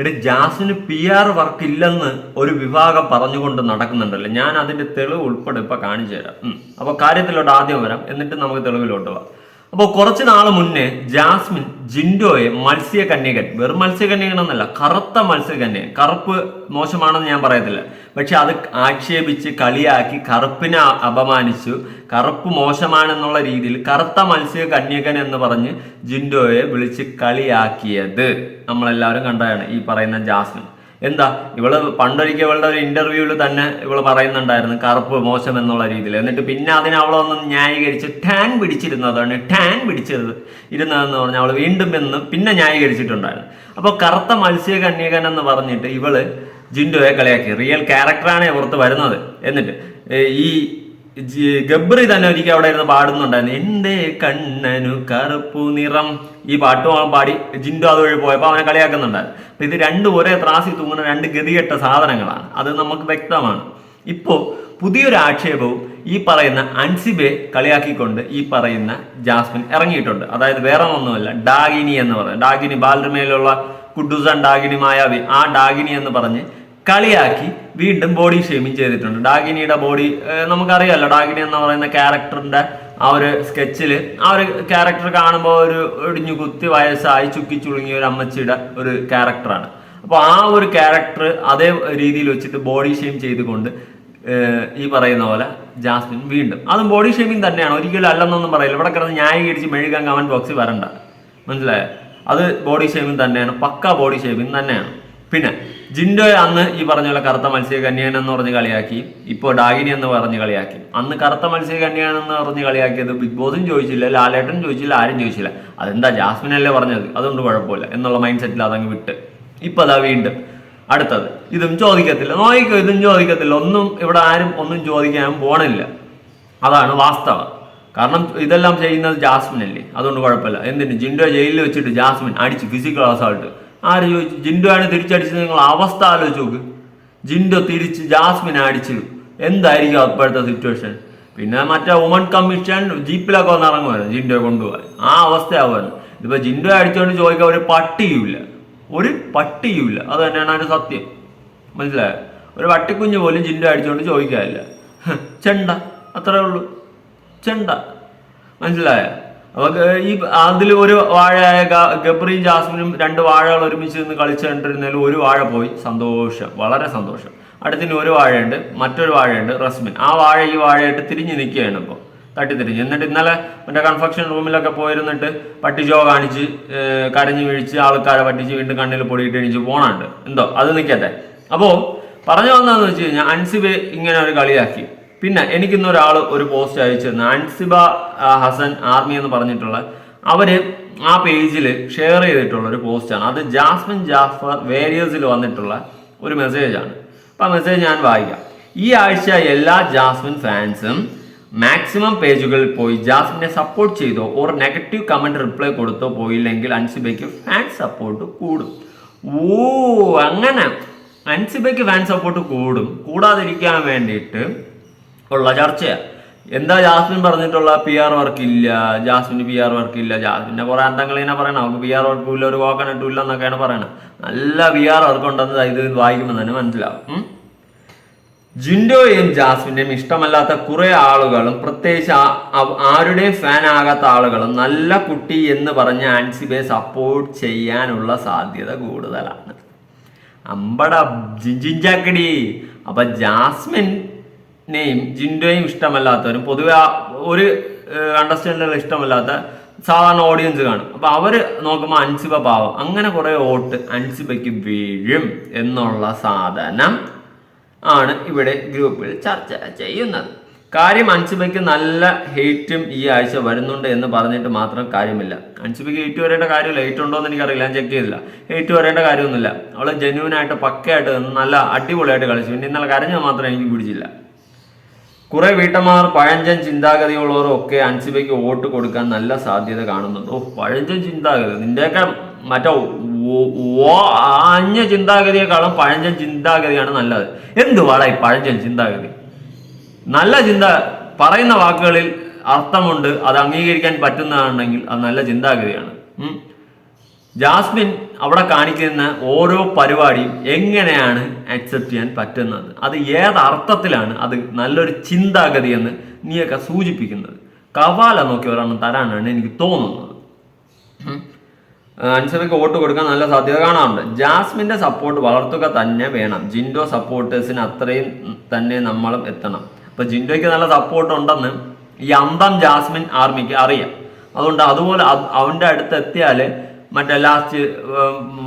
എടി ജാസിന് P R work ഇല്ലെന്ന് ഒരു വിഭാഗം പറഞ്ഞുകൊണ്ട് നടക്കുന്നുണ്ടല്ലോ? ഞാൻ അതിന്റെ തെളിവ് ഉൾപ്പെടെ ഇപ്പൊ കാണിച്ചു തരാം. ഉം. അപ്പൊ കാര്യത്തിലോട്ട് ആദ്യം വരാം. എന്നിട്ട് നമുക്ക് തെളിവിലോട്ട് പോവാം അപ്പോൾ കുറച്ച് നാൾ മുന്നേ ജാസ്മിൻ ജിൻഡോയെ മത്സ്യകന്യകൻ വെറും മത്സ്യകന്യകൻ എന്നല്ല കറുത്ത മത്സ്യകന്യകൻ കറുപ്പ് മോശമാണെന്ന് ഞാൻ പറയത്തില്ല. പക്ഷെ അത് ആക്ഷേപിച്ച് കളിയാക്കി കറുപ്പിനെ അപമാനിച്ചു. കറുപ്പ് മോശമാണെന്നുള്ള രീതിയിൽ കറുത്ത മത്സ്യ കന്യകൻ എന്ന് പറഞ്ഞ് ജിൻഡോയെ വിളിച്ച് കളിയാക്കിയത്. നമ്മളെല്ലാവരും കണ്ടതാണ് ഈ പറയുന്ന ജാസ്മിൻ. എന്താ? ഇവൾ പണ്ടൊരിക്കൽ ഇവളുടെ ഒരു ഇന്റർവ്യൂവിൽ തന്നെ ഇവൾ പറയുന്നുണ്ടായിരുന്നു കറുപ്പ് മോശം എന്നുള്ള രീതിയിൽ എന്നിട്ട് പിന്നെ അതിനെ അവളൊന്ന് ന്യായീകരിച്ച് ടാൻ പിടിച്ചിരുന്നതാണ് ടാൻ പിടിച്ചത് ഇരുന്നതെന്ന് പറഞ്ഞാൽ അവൾ വീണ്ടും എന്ന് പിന്നെ ന്യായീകരിച്ചിട്ടുണ്ടായിരുന്നു. അപ്പോൾ കറുത്ത മത്സ്യ കന്യകൻ എന്ന് പറഞ്ഞിട്ട് ഇവൾ ജിൻഡോയെ കളിയാക്കി റിയൽ ക്യാരക്ടറാണ് പുറത്ത് വരുന്നത്. എന്നിട്ട് ഈ ഗബ്രി തന്നെ ഒരിക്കൽ അവിടെ ഇരുന്ന് പാടുന്നുണ്ടായിരുന്നു. എന്റെ കണ്ണനു കറുപ്പു നിറം. ഈ പാട്ട് പാടി ജിൻഡു അതുവഴി പോയപ്പോൾ അവനെ കളിയാക്കുന്നുണ്ടായിരുന്നു അപ്പൊ ഇത് രണ്ടും ഒരേ ത്രാസി തൂങ്ങുന്ന രണ്ട് ഗതികെട്ട സാധനങ്ങളാണ്. അത് നമുക്ക് വ്യക്തമാണ്. ഇപ്പോ പുതിയൊരു ആക്ഷേപവും ഈ പറയുന്ന അൻസിബെ കളിയാക്കിക്കൊണ്ട് ഈ പറയുന്ന ജാസ്മിൻ ഇറങ്ങിയിട്ടുണ്ട്. അതായത് വേറെ ഒന്നുമല്ല ഡാഗിനി എന്ന് പറയുന്നത് ഡാഗിനി ബാലരമയിലുള്ള കുഡുസൻ ഡാഗിനി മായാവി ആ ഡാഗിനി എന്ന് പറഞ്ഞ് കളിയാക്കി വീണ്ടും ബോഡി ഷേമിങ് ചെയ്തിട്ടുണ്ട്. ഡാഗിനിയുടെ ബോഡി നമുക്കറിയാമല്ലോ ഡാഗിനി എന്ന് പറയുന്ന ക്യാരക്ടറിന്റെ ആ ഒരു സ്കെച്ചിൽ ആ ഒരു ക്യാരക്ടർ കാണുമ്പോൾ ഒരു ഇടിഞ്ഞു കുത്തി വയസ്സായി ചുക്കി ചുളുങ്ങിയ ഒരു അമ്മച്ചിയുടെ ഒരു ക്യാരക്ടറാണ് അപ്പോൾ ആ ഒരു ക്യാരക്ടർ അതേ രീതിയിൽ വെച്ചിട്ട് ബോഡി ഷെയിം ചെയ്തുകൊണ്ട് ഈ പറയുന്ന പോലെ ജാസ്മിൻ വീണ്ടും. അതും ബോഡി ഷേമിങ് തന്നെയാണ്. ഒരിക്കലും അല്ലെന്നൊന്നും പറയില്ല. ഇവിടെ കിടന്ന് ന്യായീകരിച്ച് മെഴുകാൻ കമന്റ് ബോക്സിൽ വരണ്ട. മനസ്സിലായോ? അത് ബോഡി ഷേമിങ് തന്നെയാണ്. പക്ക ബോഡി ഷേമിങ് തന്നെയാണ്. പിന്നെ ജിൻഡോ അന്ന് ഈ പറഞ്ഞ പോലെ കറുത്ത മത്സ്യകന്യകൻ എന്ന് പറഞ്ഞ് കളിയാക്കി. ഇപ്പോൾ ഡാഗിനി എന്ന് പറഞ്ഞ് കളിയാക്കി. അന്ന് കറുത്ത മത്സ്യകന്യകൻ എന്ന് പറഞ്ഞ് കളിയാക്കിയത് ബിഗ് ബോസും ചോദിച്ചില്ല ലാലേട്ടൻ ചോദിച്ചില്ല ആരും ചോദിച്ചില്ല. അതെന്താ ജാസ്മിൻ അല്ലേ പറഞ്ഞത്? അതുകൊണ്ട് കുഴപ്പമില്ല എന്നുള്ള മൈൻഡ് സെറ്റിൽ അതങ്ങ് വിട്ട്. ഇപ്പൊ അതാ വീണ്ടും അടുത്തത്. ഇതും ചോദിക്കത്തില്ല. നോയിക്കോ ഇതും ചോദിക്കത്തില്ല. ഒന്നും ഇവിടെ ആരും ഒന്നും ചോദിക്കാൻ പോണില്ല. അതാണ് വാസ്തവം. കാരണം ഇതെല്ലാം ചെയ്യുന്നത് ജാസ്മിൻ അല്ലേ അതുകൊണ്ട് കുഴപ്പമില്ല. എന്തിന്? ജിൻഡോ ജയിലിൽ വെച്ചിട്ട് ജാസ്മിൻ അടിച്ച് ഫിസിക്കൽ അസാൾട്ട് ആര് ചോദിച്ചു? ജിൻഡു ആണ് തിരിച്ചടിച്ചത് നിങ്ങൾ അവസ്ഥ ആലോചിച്ച് നോക്ക്. ജിൻഡു തിരിച്ച് ജാസ്മിനെ അടിച്ചു. എന്തായിരിക്കും അപ്പോഴത്തെ സിറ്റുവേഷൻ പിന്നെ മറ്റേ വുമൺ കമ്മീഷൻ ജീപ്പിലൊക്കെ വന്ന് ഇറങ്ങുമായിരുന്നു ജിൻഡോയെ കൊണ്ടുപോകാൻ. ആ അവസ്ഥയാവുമായിരുന്നു. ഇതിപ്പോ ജിൻഡോ അടിച്ചുകൊണ്ട് ചോദിക്കാൻ ഒരു പട്ടിയുമില്ല. ഒരു പട്ടിയുമില്ല. അത് തന്നെയാണ് അതിന്റെ സത്യം. മനസ്സിലായോ? ഒരു പട്ടിക്കുഞ്ഞ് പോലും ജിൻഡോ അടിച്ചുകൊണ്ട് ചോദിക്കാനില്ല ഹ്, ചെണ്ട. അത്രേ ഉള്ളൂ. ചെണ്ട. മനസ്സിലായ? അപ്പൊ ഈ അതിൽ ഒരു വാഴയായ ഗ- ഗബ്രിയും ജാസ്മിനും രണ്ട് വാഴകൾ ഒരുമിച്ച് നിന്ന് കളിച്ചു കണ്ടിരുന്നതിൽ ഒരു വാഴ പോയി. സന്തോഷം. വളരെ സന്തോഷം. അടുത്തിന് ഒരു വാഴയുണ്ട്. മറ്റൊരു വാഴയുണ്ട്. റസ്മിൻ. ആ വാഴ ഈ വാഴയായിട്ട് തിരിഞ്ഞ് നിൽക്കുകയാണ് ഇപ്പോൾ തട്ടിത്തിരിഞ്ഞ്. എന്നിട്ട് ഇന്നലെ മറ്റേ കൺഫെക്ഷൻ റൂമിലൊക്കെ പോയിരുന്നിട്ട് പട്ടിച്ചോ കാണിച്ച് കരഞ്ഞു വീഴിച്ച് ആൾക്കാരെ പറ്റിച്ച് വീണ്ടും കണ്ണിൽ പൊടിയിട്ട് എണീച്ച് പോണുണ്ട്. എന്തോ? അത് നിൽക്കട്ടെ അപ്പോൾ പറഞ്ഞു വന്നതെന്ന് വെച്ച് കഴിഞ്ഞാൽ അൻസിബ് ഇങ്ങനെ ഒരു കളിയാക്കി. പിന്നെ എനിക്കിന്ന് ഒരാൾ ഒരു പോസ്റ്റ് അയച്ചു തന്നു അൻസിബ ഹസൻ ആർമി എന്ന് പറഞ്ഞിട്ടുള്ള അവർ ആ പേജിൽ ഷെയർ ചെയ്തിട്ടുള്ള ഒരു പോസ്റ്റാണ് അത് ജാസ്മിൻ ജാഫർ വേരിയേഴ്സിൽ വന്നിട്ടുള്ള ഒരു മെസ്സേജാണ് അപ്പം ആ മെസ്സേജ് ഞാൻ വായിക്കാം. ഈ ആഴ്ച എല്ലാ ജാസ്മിൻ ഫാൻസും മാക്സിമം പേജുകളിൽ പോയി ജാസ്മിനെ സപ്പോർട്ട് ചെയ്തോ ഓർ നെഗറ്റീവ് കമന്റ് റിപ്ലൈ കൊടുത്തോ പോയില്ലെങ്കിൽ അൻസിബയ്ക്ക് ഫാൻ സപ്പോർട്ട് കൂടും. ഓ അങ്ങനെ. അൻസിബയ്ക്ക് ഫാൻ സപ്പോർട്ട് കൂടും. കൂടാതിരിക്കാൻ വേണ്ടിയിട്ട് ഉള്ള ചർച്ചയാണ് എന്താ ജാസ്മിൻ പറഞ്ഞിട്ടുള്ള പി ആർ വർക്ക് ഇല്ല ജാസ്മിന് പി ആർ വർക്ക് ഇല്ല ജാസ്മിന്റെ കുറെ അന്തങ്ങൾ ഇങ്ങനെ പറയണം. അവർക്ക് പി ആർ വർക്കും ഇല്ല ഒരു കോക്കനട്ടും ഇല്ല എന്നൊക്കെയാണ് പറയണത്. നല്ല പി ആർ വർക്ക് ഉണ്ടെന്ന് ഇത് വായിക്കുമ്പോൾ തന്നെ മനസ്സിലാവും. ജിൻഡോയും ജാസ്മിന്റെയും ഇഷ്ടമല്ലാത്ത കുറെ ആളുകളും പ്രത്യേകിച്ച് ആരുടെയും ഫാൻ ആകാത്ത ആളുകളും നല്ല കുട്ടി എന്ന് പറഞ്ഞ് ആൻസിബെ സപ്പോർട്ട് ചെയ്യാനുള്ള സാധ്യത കൂടുതലാണ്. അമ്പട ജിഞ്ചിഞ്ചാക്കടി അപ്പൊ ജാസ്മിനെയും ജിൻഡോയും ഇഷ്ടമല്ലാത്തവരും പൊതുവെ ഒരു അണ്ടർസ്റ്റാൻഡുകൾ ഇഷ്ടമല്ലാത്ത സാധാരണ ഓഡിയൻസ് കാണും. അപ്പൊ അവർ നോക്കുമ്പോൾ അൻസിബ പാവം. അങ്ങനെ കുറെ വോട്ട് അൻസിബയ്ക്ക് വീഴും എന്നുള്ള സാധനം ആണ് ഇവിടെ ഗ്രൂപ്പിൽ ചർച്ച ചെയ്യുന്നത്. കാര്യം അൻസിബയ്ക്ക് നല്ല ഹെയ്റ്റും ഈ ആഴ്ച വരുന്നുണ്ട് എന്ന് പറഞ്ഞിട്ട് മാത്രം കാര്യമില്ല. അൻസിബയ്ക്ക് ഹെയ്റ്റ് വരേണ്ട കാര്യമില്ല. ഹെയ്റ്റ് ഉണ്ടോ എന്ന് എനിക്കറിയില്ല. ഞാൻ ചെക്ക് ചെയ്തില്ല. ഹെയ്റ്റ് വരേണ്ട കാര്യമൊന്നുമില്ല. അവൾ ജെന്യൂനായിട്ട് പക്കയായിട്ട് നല്ല അടിപൊളിയായിട്ട് കളിച്ചു. പിന്നെ ഇന്നലെ കരഞ്ഞത് മാത്രം എനിക്ക് പിടിച്ചില്ല. കുറെ വീട്ടമ്മാർ പഴഞ്ചൻ ചിന്താഗതിയുള്ളവരും ഒക്കെ അൻസിബയ്ക്ക് വോട്ട് കൊടുക്കാൻ നല്ല സാധ്യത കാണുന്നുണ്ട്. ഓ പഴഞ്ചൻ ചിന്താഗതി. നിന്റെയൊക്കെ മറ്റോ ഓ- അന്യ ചിന്താഗതിയെക്കാളും പഴഞ്ചൻ ചിന്താഗതിയാണ് നല്ലത്. എന്ത് ഈ പഴഞ്ചൻ ചിന്താഗതി? നല്ല ചിന്ത പറയുന്ന വാക്കുകളിൽ അർത്ഥമുണ്ട് അത് അംഗീകരിക്കാൻ പറ്റുന്നതാണെങ്കിൽ അത് നല്ല ചിന്താഗതിയാണ്. ജാസ്മിൻ അവിടെ കാണിക്കുന്ന ഓരോ പരിപാടിയും എങ്ങനെയാണ് അക്സെപ്റ്റ് ചെയ്യാൻ പറ്റുന്നത്? അത് ഏത് അർത്ഥത്തിലാണ് അത് നല്ലൊരു ചിന്താഗതി എന്ന് നീയൊക്കെ സൂചിപ്പിക്കുന്നത്. കവാല നോക്കി ഒരെണ്ണം തരാനാണ് എനിക്ക് തോന്നുന്നത്. അൻസറിക്ക് വോട്ട് കൊടുക്കാൻ നല്ല സാധ്യത കാണാറുണ്ട്. ജാസ്മിന്റെ സപ്പോർട്ട് വളർത്തുക തന്നെ വേണം. ജിൻഡോ സപ്പോർട്ടേഴ്സിന് അത്രയും തന്നെ നമ്മളും എത്തണം. അപ്പൊ ജിൻഡോയ്ക്ക് നല്ല സപ്പോർട്ട് ഉണ്ടെന്ന് ഈ അന്തം ജാസ്മിൻ ആർമിക്ക് അറിയാം. അതുകൊണ്ട് അതുപോലെ അവന്റെ അടുത്ത് എത്തിയാൽ മറ്റേ ലാസ്റ്റ്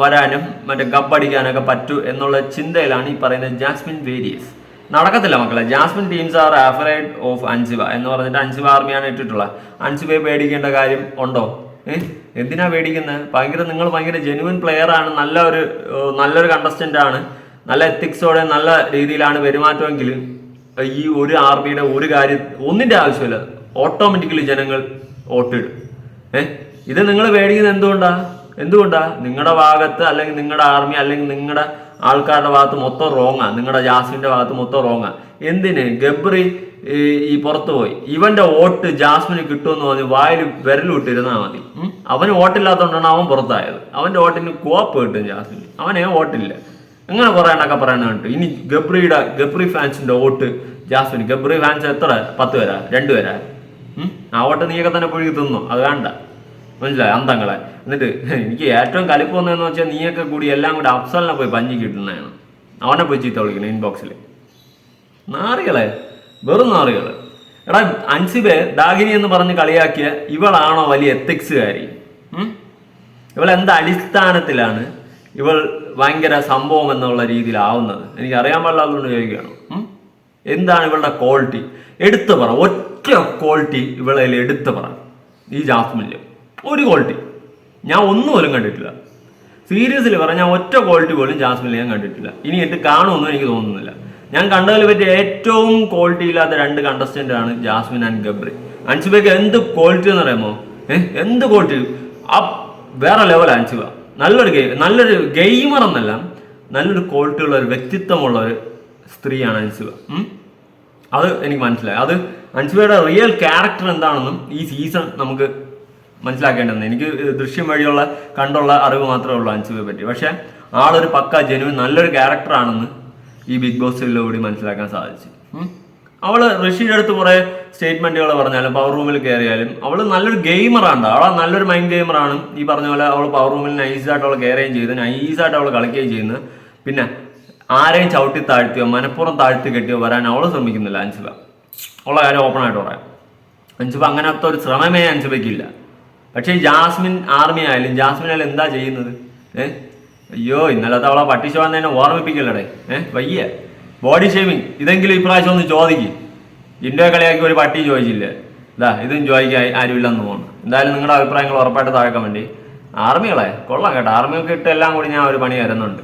വരാനും മറ്റേ കപ്പടിക്കാനൊക്കെ പറ്റൂ എന്നുള്ള ചിന്തയിലാണ് ഈ പറയുന്നത് ജാസ്മിൻ വേരിയസ്. നടക്കത്തില്ല മക്കളെ. Jasmine teams are afraid of Ansiba എന്ന് പറഞ്ഞിട്ട് അൻസിബ ആർമിയാണ് ഇട്ടിട്ടുള്ളത്. അൻസിബയെ പേടിക്കേണ്ട കാര്യം ഉണ്ടോ? ഏഹ് എന്തിനാ പേടിക്കുന്നത് ഭയങ്കര നിങ്ങൾ ഭയങ്കര ജെനുവിൻ പ്ലെയർ ആണ് നല്ല ഒരു നല്ലൊരു കണ്ടസ്റ്റന്റ് ആണ് നല്ല എത്തിക്സോടെ നല്ല രീതിയിലാണ് പെരുമാറ്റമെങ്കിൽ ഈ ഒരു ആർമിയുടെ ഒരു കാര്യം ഒന്നിന്റെ ആവശ്യമില്ല. ഓട്ടോമാറ്റിക്കലി ജനങ്ങൾ വോട്ടിടും. ഏഹ് ഇത് നിങ്ങൾ പേടിക്കുന്നത് എന്തുകൊണ്ടാ? എന്തുകൊണ്ടാ? നിങ്ങളുടെ ഭാഗത്ത് അല്ലെങ്കിൽ നിങ്ങളുടെ ആർമി അല്ലെങ്കിൽ നിങ്ങളുടെ ആൾക്കാരുടെ ഭാഗത്ത് മൊത്തം റോങ്ങാ നിങ്ങളുടെ ജാസ്മിന്റെ ഭാഗത്ത് മൊത്തം റോങ്ങാ എന്തിന്? ഗബ്രി ഈ പുറത്തു പോയി. ഇവന്റെ വോട്ട് ജാസ്മിന് കിട്ടുമെന്ന് പറഞ്ഞ് വായിൽ വിരലിട്ടിരുന്നാൽ മതി? അവന് വോട്ടില്ലാത്തതുകൊണ്ടാണ് അവൻ പുറത്തായത്. അവന്റെ വോട്ടിന് കോപ്പ് കിട്ടും ജാസ്മിന്. അവനെ വോട്ടില്ല. അങ്ങനെ പറയണ കേട്ടു ഇനി ഗബ്രിയുടെ ഗബ്രി ഫാൻസിന്റെ വോട്ട് ജാസ്മിന്. ഗബ്രി ഫാൻസ് എത്ര? പത്ത് പേരാ? രണ്ടുപേരാ ഉം? ആ വോട്ട് നീയൊക്കെ തന്നെ പുഴുകി തിന്നു? അത് വേണ്ട. മനസ്സിലായി? അന്തങ്ങളെ. എന്നിട്ട് എനിക്ക് ഏറ്റവും കലിപ്പ് വന്നതെന്ന് വെച്ചാൽ നീയൊക്കെ കൂടി എല്ലാം കൂടി അഫ്സലിനെ പോയി പഞ്ഞി കിട്ടുന്നതാണ്. അവനെ പോയി ചീത്ത വിളിക്കണം ഇൻബോക്സിൽ നാറികളെ. വെറും നാറികൾ. എടാ അൻസിബെ ഡാഗിനി എന്ന് പറഞ്ഞ് കളിയാക്കിയ ഇവളാണോ വലിയ എത്തിക്സുകാരി? ഇവൾ എന്ത് അടിസ്ഥാനത്തിലാണ് ഇവൾ ഭയങ്കര സംഭവം എന്നുള്ള രീതിയിലാവുന്നത്? എനിക്ക് അറിയാൻ പാടില്ലാത്തതുകൊണ്ട് ചോദിക്കുകയാണ്? എന്താണ് ഇവളുടെ ക്വാളിറ്റി എടുത്തു പറ. ഒറ്റ ക്വാളിറ്റി ഇവളെ എടുത്തു പറ. ഈ ജാസ്മിനിൽ ഒരു ക്വാളിറ്റി ഞാൻ ഒന്നും പോലും കണ്ടിട്ടില്ല. സീരിയസിൽ പറഞ്ഞാൽ ഒറ്റ ക്വാളിറ്റി പോലും ജാസ്മിൻ ഞാൻ കണ്ടിട്ടില്ല. ഇനി എട്ട് കാണുമെന്നും എനിക്ക് തോന്നുന്നില്ല. ഞാൻ കണ്ടതിൽ പറ്റിയ ഏറ്റവും ക്വാളിറ്റി ഇല്ലാത്ത രണ്ട് കണ്ടസ്റ്റന്റ് ആണ് ജാസ്മിൻ ആൻഡ് ഗബ്രി. അൻസിബയ്ക്ക് എന്ത് ക്വാളിറ്റി എന്ന് പറയുമോ ഏഹ് എന്ത് ക്വാളിറ്റി ആ വേറെ ലെവൽ അൻസിബ. നല്ലൊരു ഗെയിം നല്ലൊരു ഗെയിമർ എന്നല്ല നല്ലൊരു ക്വാളിറ്റി ഉള്ള ഒരു വ്യക്തിത്വമുള്ള ഒരു സ്ത്രീയാണ് അൻസിബ. അത് എനിക്ക് മനസ്സിലായി. അത് അൻസിബയുടെ റിയൽ ക്യാരക്ടർ എന്താണെന്നും ഈ സീസൺ നമുക്ക് മനസ്സിലാക്കേണ്ടത് എനിക്ക് ദൃശ്യം വഴിയുള്ള കണ്ടുള്ള അറിവ് മാത്രമേ ഉള്ളൂ അൻസിബയെ പറ്റി. പക്ഷെ ആളൊരു പക്ക ജനുവിൻ നല്ലൊരു ക്യാരക്ടറാണെന്ന് ഈ ബിഗ് ബോസിലൂടെ മനസ്സിലാക്കാൻ സാധിച്ചു. അവൾ ഋഷിയുടെ അടുത്ത് കുറെ സ്റ്റേറ്റ്മെന്റുകൾ പറഞ്ഞാലും പവർ റൂമിൽ കയറിയാലും അവൾ നല്ലൊരു ഗെയിമറാണ് അവളെ നല്ലൊരു മൈൻഡ് ഗെയിമറാണ് ഈ പറഞ്ഞ പോലെ അവൾ പവർ റൂമിൽ നൈസായിട്ട് അവൾ കയറുകയും ചെയ്തു നൈസായിട്ട് അവൾ കളിക്കുകയും ചെയ്യുന്നു. പിന്നെ ആരെയും ചവിട്ടി താഴ്ത്തിയോ മനഃപ്പുറം താഴ്ത്തി കെട്ടിയോ വരാൻ അവൾ ശ്രമിക്കുന്നില്ല അൻസിബ ഉള്ള കാര്യം ഓപ്പൺ ആയിട്ട് പറയാം. അൻസിബ അങ്ങനത്തെ ഒരു ശ്രമമേ അൻസിബയ്ക്കില്ല പക്ഷേ ജാസ്മിൻ ആർമി ആയാലും ജാസ്മിൻ ആയാലും എന്താ ചെയ്യുന്നത്? ഏ? അയ്യോ ഇന്നലത്തെ അവളെ പട്ടിശ വന്നതിനെ ഓർമ്മിപ്പിക്കല്ലടേ ഏ? വയ്യ. ബോഡി ഷേവിങ് ഇതെങ്കിലും ഇപ്രാവശ്യം ഒന്ന് ചോദിക്കും. ഇന്ത്യ കളിയാക്കി ഒരു പട്ടി ചോദിച്ചില്ലേ? ഇതാ ഇതും ചോദിക്കാൻ ആരുമില്ലെന്ന് തോന്നുന്നു. എന്തായാലും നിങ്ങളുടെ അഭിപ്രായങ്ങൾ ഉറപ്പായിട്ട് താഴെ വേണ്ടി. ആർമികളെ? കൊള്ളാം കേട്ടോ. ആർമിയൊക്കെ ഇട്ട് എല്ലാം കൂടി ഞാൻ ഒരു പണി വരുന്നുണ്ട്